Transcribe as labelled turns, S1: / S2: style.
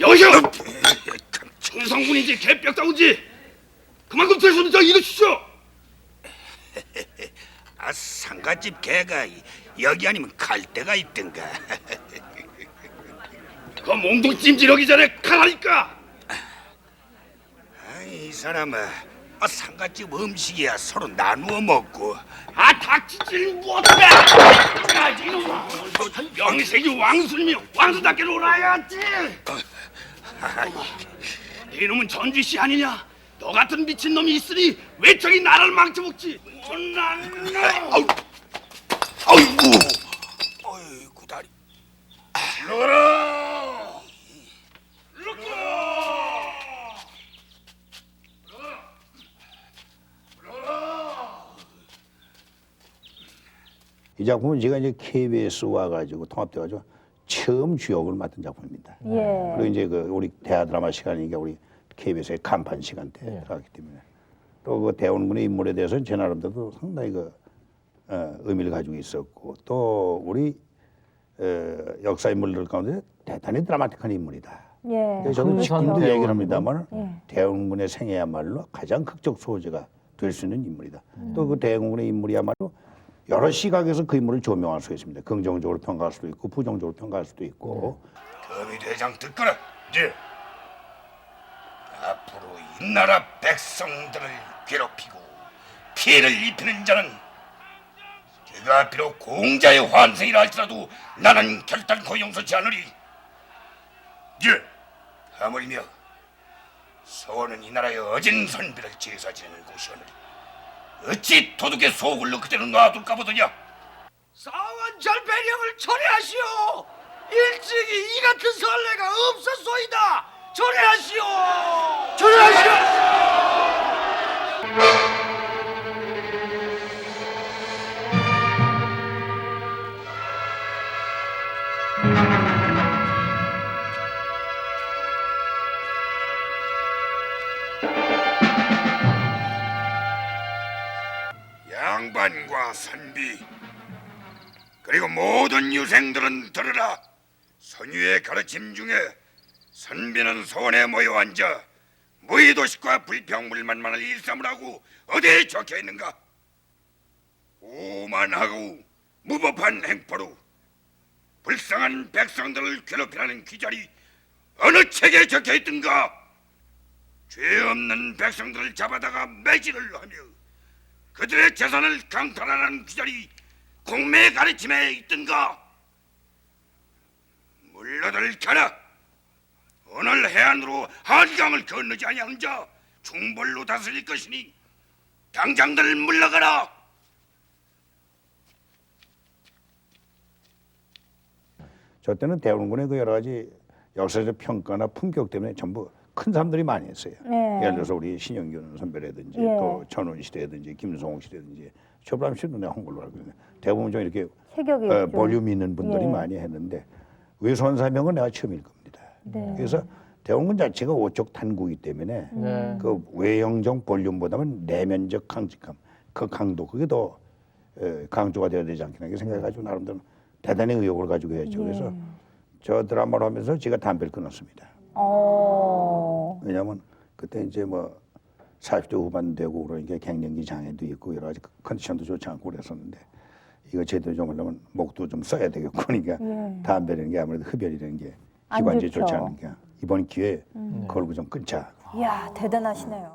S1: 여기요! 충성군인지 개뼈다운지 그만큼 됐습니다 이러시죠
S2: 아 상가집 개가 여기 아니면 갈 데가 있던가.
S1: 그 몽둥 찜질하기 전에 가라니까.
S2: 아, 이 사람아 아, 상가집 음식이야. 서로 나누어 먹고.
S1: 아 닥치질 못해 야 이놈아. 명색이 왕수님이 왕수답게 놀아야지. 이놈은 전주씨 아니냐? 너 같은 미친놈이 있으니 왜 저기 나라를 망쳐먹지? 못난 놈
S2: 아이고 어이구 다리
S1: 들어가라
S3: 이 작품은 제가 이제 KBS 와가지고 통합돼가지고 처음 주역을 맡은 작품입니다.
S4: 예.
S3: 그리고 이제 그 우리 대하 드라마 시간이니까 우리 KBS의 간판 시간대
S4: 예.
S3: 들어가기 때문에 또 그 대원군의 인물에 대해서는 제 나름대로 상당히 그 어, 의미를 가지고 있었고 또 우리 어, 역사 인물들 가운데 대단히 드라마틱한 인물이다.
S4: 예.
S3: 저는 지금도
S4: 그러셔서-
S3: 얘기를 합니다만
S4: 예.
S3: 대원군의 생애야말로 가장 극적 소재가 될 수 있는 인물이다.
S4: 음.
S3: 또그 대원군의 인물이야말로 여러 시각에서 그 인물을 조명할 수 있습니다. 긍정적으로 평가할 수도 있고 부정적으로 평가할 수도 있고.
S2: 더미 대장 듣거라. 예 앞으로 이 나라 백성들을 괴롭히고 피해를 입히는 자는 그가 비록 공자의 환생이라 할지라도 나는 결단코 용서치 않으리. 예 하물며 서원은 이 나라의 어진 선비를 제사 지내는 곳이오느니 어찌 도둑의 속을 그대로 놔둘까 보더냐?
S1: 싸wan 절배령을 철회하시오. 일찍이 이 같은 선례가 없었소이다. 철회하시오. 철회하시오
S2: 양반과 선비. 그리고 모든 유생들은 들으라. 선유의 가르침 중에 선비는 소원에 모여 앉아 무의도식과 불평불만만을 일삼으라고 어디에 적혀 있는가? 오만하고 무법한 행포로 불쌍한 백성들을 괴롭히라는 귀절이 어느 책에 적혀 있든가? 죄 없는 백성들을 잡아다가 매질을 하며 그들의 재산을 강탈하라는 규절이 공매의 가르침에 있던가? 물러들 가라. 오늘 해안으로 한강을 건너지 아니하는 자 중벌로 다스릴 것이니 당장들 물러가라.
S3: 저 때는 대원군의 그 여러 가지 역사적 평가나 품격 때문에 전부 큰 사람들이 많이 했어요.
S4: 네.
S3: 예를 들어서 우리 신영균 선배라든지
S4: 예.
S3: 또 전원 씨라든지 김성옥 씨라든지 최불암 씨는 내가 한 걸로 알고 있는데 대부분 좀 이렇게
S4: 체격이
S3: 어,
S4: 좀-
S3: 볼륨 있는 분들이
S4: 예.
S3: 많이 했는데 외손 사명은 내가 처음일 겁니다.
S4: 네.
S3: 그래서 대원군 자체가 오쪽 탄국이기 때문에
S4: 음.
S3: 그 외형적 볼륨보다는 내면적 강직함, 그 강도 그게 더 에, 강조가 되어야 되지 않겠나 이렇게 생각해가지고 나름대로 대단히 의욕을 가지고. 그래서
S4: 예.
S3: 저 드라마를 하면서 제가 담배를 끊었습니다.
S4: 어.
S3: 왜냐하면 그때 이제 뭐 40대 후반 되고 그러니까 갱년기 장애도 있고 여러 가지 컨디션도 좋지 않고 그랬었는데 이거 제대로 좀 하려면 목도 좀 써야 되겠고 그러니까
S4: 예.
S3: 담배라는 게 아무래도 흡연이라는 게
S4: 좋죠.
S3: 좋지 않으니까 이번 기회에 걸고 좀 끊자.
S4: 이야 대단하시네요.